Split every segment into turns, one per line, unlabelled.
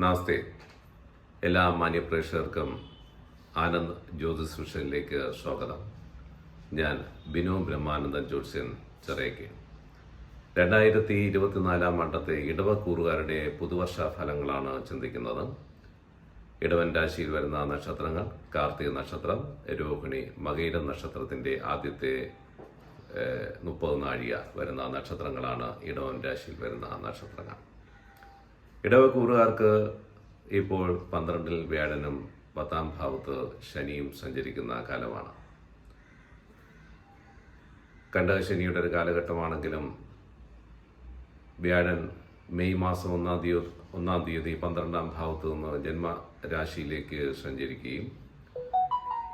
നമസ്തേ എല്ലാ മാന്യപ്രേക്ഷകർക്കും ആനന്ദ് ജ്യോതിസ് വിഷനിലേക്ക് സ്വാഗതം. ഞാൻ ബിനു ബ്രഹ്മാനന്ദൻ ജ്യോത്സ്യൻ ചെറിയക്ക് രണ്ടായിരത്തി ഇരുപത്തിനാലാം മണ്ടത്തെ ഇടവക്കൂറുകാരുടെ പുതുവർഷ ഫലങ്ങളാണ് ചിന്തിക്കുന്നത്. ഇടവൻ രാശിയിൽ വരുന്ന നക്ഷത്രങ്ങൾ കാർത്തിക നക്ഷത്രം രോഹിണി മകയിര നക്ഷത്രത്തിന്റെ ആദ്യത്തെ മുപ്പത് നാഴിക വരുന്ന നക്ഷത്രങ്ങളാണ് ഇടവൻ രാശിയിൽ വരുന്ന നക്ഷത്രങ്ങൾ. ഇടവക്കൂറുകാർക്ക് ഇപ്പോൾ പന്ത്രണ്ടിൽ വ്യാഴനും പത്താം ഭാവത്ത് ശനിയും സഞ്ചരിക്കുന്ന കാലമാണ്. കണ്ടകശനിയുടെ ഒരു കാലഘട്ടമാണെങ്കിലും വ്യാഴൻ മെയ് മാസം ഒന്നാം തീയതി ഒന്നാം തീയതി പന്ത്രണ്ടാം ഭാവത്ത് നിന്ന് ജന്മരാശിയിലേക്ക് സഞ്ചരിക്കുകയും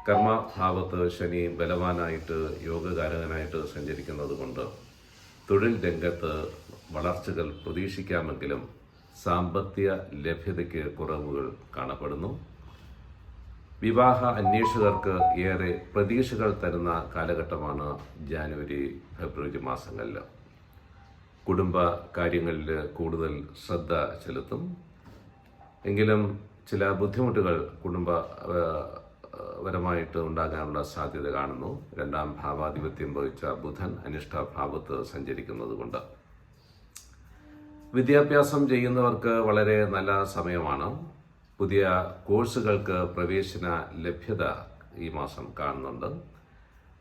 കർമ്മഭാവത്ത് ശനി ബലവാനായിട്ട് യോഗകാരകനായിട്ട് സഞ്ചരിക്കുന്നത് കൊണ്ട് തൊഴിൽ രംഗത്ത് വളർച്ചകൾ പ്രതീക്ഷിക്കാമെങ്കിലും സാമ്പത്തിക ലഭ്യതയ്ക്ക് കുറവുകൾ കാണപ്പെടുന്നു. വിവാഹ അന്വേഷകർക്ക് ഏറെ പ്രതീക്ഷകൾ തരുന്ന കാലഘട്ടമാണ് ജാനുവരി ഫെബ്രുവരി മാസങ്ങളിൽ. കുടുംബ കാര്യങ്ങളിൽ കൂടുതൽ ശ്രദ്ധ ചെലുത്തും. എങ്കിലും ചില ബുദ്ധിമുട്ടുകൾ കുടുംബ പരമായിട്ട് ഉണ്ടാകാനുള്ള സാധ്യത കാണുന്നു. രണ്ടാം ഭാവാധിപത്യം വഹിച്ച ബുധൻ അനിഷ്ടഭാവത്ത് സഞ്ചരിക്കുന്നത് കൊണ്ട് വിദ്യാഭ്യാസം ചെയ്യുന്നവർക്ക് വളരെ നല്ല സമയമാണ്. പുതിയ കോഴ്സുകൾക്ക് പ്രവേശന ലഭ്യത ഈ മാസം കാണുന്നുണ്ട്.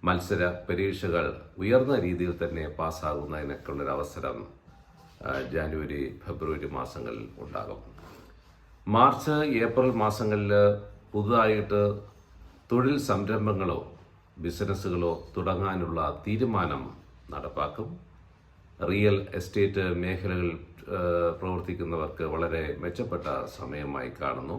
മത്സര പരീക്ഷകൾ ഉയർന്ന രീതിയിൽ തന്നെ പാസ്സാകുന്നതിനൊക്കെയുള്ളൊരു അവസരം ജാനുവരി ഫെബ്രുവരി മാസങ്ങളിൽ ഉണ്ടാകും. മാർച്ച് ഏപ്രിൽ മാസങ്ങളിൽ പുതുതായിട്ട് തൊഴിൽ സംരംഭങ്ങളോ ബിസിനസ്സുകളോ തുടങ്ങാനുള്ള തീരുമാനം നടപ്പാക്കും. റിയൽ എസ്റ്റേറ്റ് മേഖലകളിൽ പ്രവർത്തിക്കുന്നവർക്ക് വളരെ മെച്ചപ്പെട്ട സമയമായി കാണുന്നു.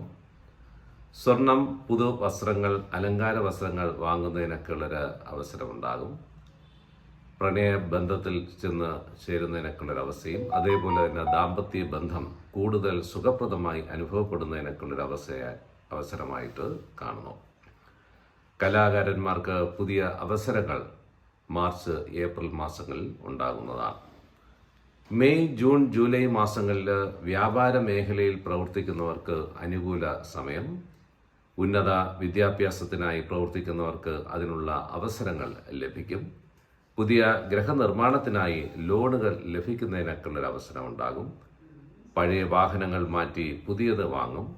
സ്വർണം പുതു വസ്ത്രങ്ങൾ അലങ്കാര വസ്ത്രങ്ങൾ വാങ്ങുന്നതിനൊക്കെയുള്ളൊരു അവസരമുണ്ടാകും. പ്രണയ ബന്ധത്തിൽ ചെന്ന് ചേരുന്നതിനൊക്കെയുള്ളൊരു അവസ്ഥയും അതേപോലെ തന്നെ ദാമ്പത്യ ബന്ധം കൂടുതൽ സുഖപ്രദമായി അനുഭവപ്പെടുന്നതിനൊക്കെയുള്ളൊരു അവസ്ഥ അവസരമായിട്ട് കാണുന്നു. കലാകാരന്മാർക്ക് പുതിയ അവസരങ്ങൾ മാർച്ച് ഏപ്രിൽ മാസങ്ങളിൽ ഉണ്ടാകുന്നതാണ്. മെയ് ജൂൺ ജൂലൈ മാസങ്ങളിൽ വ്യാപാര മേഖലയിൽ പ്രവർത്തിക്കുന്നവർക്ക് അനുകൂല സമയം ഉന്നത വിദ്യാഭ്യാസത്തിനായി പ്രവർത്തിക്കുന്നവർക്ക് അതിനുള്ള അവസരങ്ങൾ ലഭിക്കും. പുതിയ ഗൃഹനിർമ്മാണത്തിനായി ലോണുകൾ ലഭിക്കുന്നതിനൊക്കെയുള്ളൊരു അവസരം ഉണ്ടാകും. പഴയ വാഹനങ്ങൾ മാറ്റി പുതിയത് വാങ്ങും.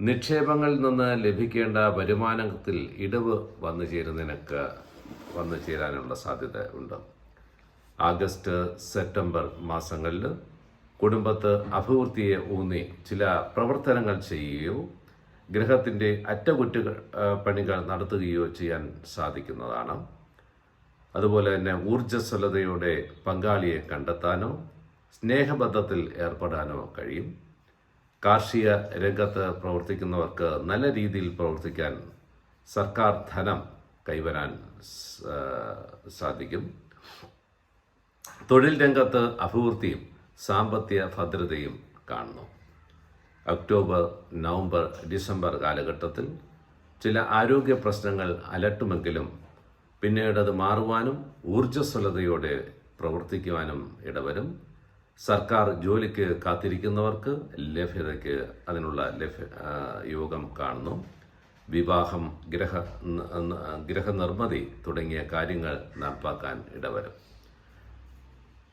നിക്ഷേപങ്ങളിൽ നിന്ന് ലഭിക്കേണ്ട വരുമാനത്തിൽ ഇടിവ് വന്നു ചേരുന്നതിനൊക്കെ വന്നു ചേരാനുള്ള സാധ്യത ഉണ്ട്. ആഗസ്റ്റ് സെപ്റ്റംബർ മാസങ്ങളിൽ കുടുംബത്ത് അഭിവൃദ്ധിയെ ഊന്നി ചില പ്രവർത്തനങ്ങൾ ചെയ്യുകയോ ഗ്രഹത്തിന്റെ അറ്റകുറ്റ പണികൾ നടത്തുകയോ ചെയ്യാൻ സാധിക്കുന്നതാണ്. അതുപോലെ തന്നെ ഊർജസ്വലതയുടെ പങ്കാളിയെ കണ്ടെത്താനോ സ്നേഹബന്ധത്തിൽ ഏർപ്പെടാനോ കഴിയും. കാർഷിക രംഗത്ത് പ്രവർത്തിക്കുന്നവർക്ക് നല്ല രീതിയിൽ പ്രവർത്തിക്കാൻ സർക്കാർ ധനം കൈവരാൻ സാധിക്കും. തൊഴിൽ രംഗത്ത് അഭിവൃദ്ധിയും സാമ്പത്തിക ഭദ്രതയും കാണുന്നു. ഒക്ടോബർ നവംബർ ഡിസംബർ കാലഘട്ടത്തിൽ ചില ആരോഗ്യ പ്രശ്നങ്ങൾ അലട്ടുമെങ്കിലും പിന്നീട് അത് മാറുവാനും ഊർജസ്വലതയോടെ പ്രവർത്തിക്കുവാനും ഇടവരും. സർക്കാർ ജോലിക്ക് കാത്തിരിക്കുന്നവർക്ക് ലഭ്യതയ്ക്ക് അതിനുള്ള ലഭ്യ യോഗം കാണുന്നു. വിവാഹം ഗ്രഹ ന- തുടങ്ങിയ കാര്യങ്ങൾ നടപ്പാക്കാൻ ഇടവരും.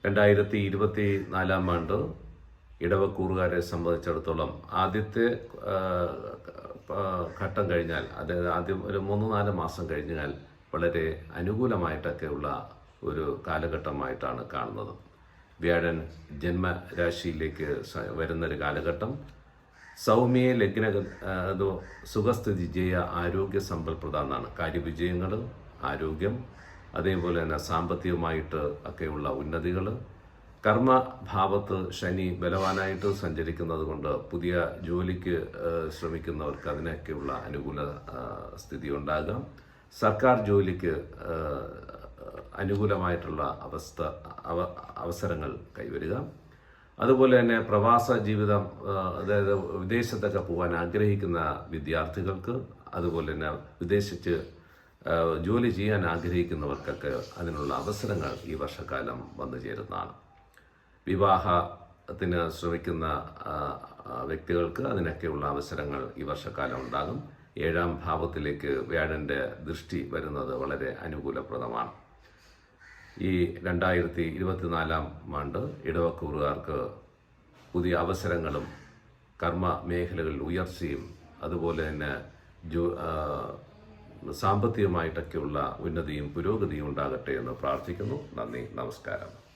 രണ്ടായിരത്തി ഇരുപത്തി നാലാം ആണ്ട് ഇടവക്കൂറുകാരെ സംബന്ധിച്ചിടത്തോളം ആദ്യത്തെ ഘട്ടം കഴിഞ്ഞാൽ അതായത് ആദ്യം ഒരു മൂന്ന് നാല് മാസം കഴിഞ്ഞാൽ വളരെ അനുകൂലമായിട്ടൊക്കെയുള്ള ഒരു കാലഘട്ടമായിട്ടാണ് കാണുന്നത്. വ്യാഴൻ ജന്മരാശിയിലേക്ക് വരുന്നൊരു കാലഘട്ടം. സൗമ്യ ലഗ്ന സുഖസ്ഥിതി ജയ ആരോഗ്യ സമ്പൽപ്രദാനാണ് കാര്യവിജയങ്ങൾ ആരോഗ്യം അതേപോലെ തന്നെ സാമ്പത്തികമായിട്ട് ഒക്കെയുള്ള ഉന്നതികൾ. കർമ്മഭാവത്ത് ശനി ബലവാനായിട്ട് സഞ്ചരിക്കുന്നത് കൊണ്ട് പുതിയ ജോലിക്ക് ശ്രമിക്കുന്നവർക്ക് അതിനൊക്കെയുള്ള അനുകൂല സ്ഥിതി ഉണ്ടാകാം. സർക്കാർ ജോലിക്ക് അനുകൂലമായിട്ടുള്ള അവസ്ഥ അവ അവസരങ്ങൾ കൈവരിക. അതുപോലെ തന്നെ പ്രവാസ ജീവിതം അതായത് വിദേശത്തൊക്കെ പോകാൻ ആഗ്രഹിക്കുന്ന വിദ്യാർത്ഥികൾക്ക് അതുപോലെ തന്നെ വിദേശത്ത് ജോലി ചെയ്യാൻ ആഗ്രഹിക്കുന്നവർക്കൊക്കെ അതിനുള്ള അവസരങ്ങൾ ഈ വർഷക്കാലം വന്നു ചേരുന്നതാണ്. വിവാഹത്തിന് ശ്രമിക്കുന്ന വ്യക്തികൾക്ക് അതിനൊക്കെയുള്ള അവസരങ്ങൾ ഈ വർഷക്കാലം ഉണ്ടാകും. ഏഴാം ഭാവത്തിലേക്ക് വ്യാഴന്റെ ദൃഷ്ടി വരുന്നത് വളരെ അനുകൂലപ്രദമാണ്. ഈ രണ്ടായിരത്തി ഇരുപത്തിനാലാം ആണ്ട് ഇടവക്കൂറുകാർക്ക് പുതിയ അവസരങ്ങളും കർമ്മ മേഖലകളിൽ ഉയർച്ചയും അതുപോലെ തന്നെ ജോ സാമ്പത്തികമായിട്ടൊക്കെയുള്ള ഉന്നതിയും പുരോഗതിയും ഉണ്ടാകട്ടെ എന്ന് പ്രാർത്ഥിക്കുന്നു. നന്ദി. നമസ്കാരം.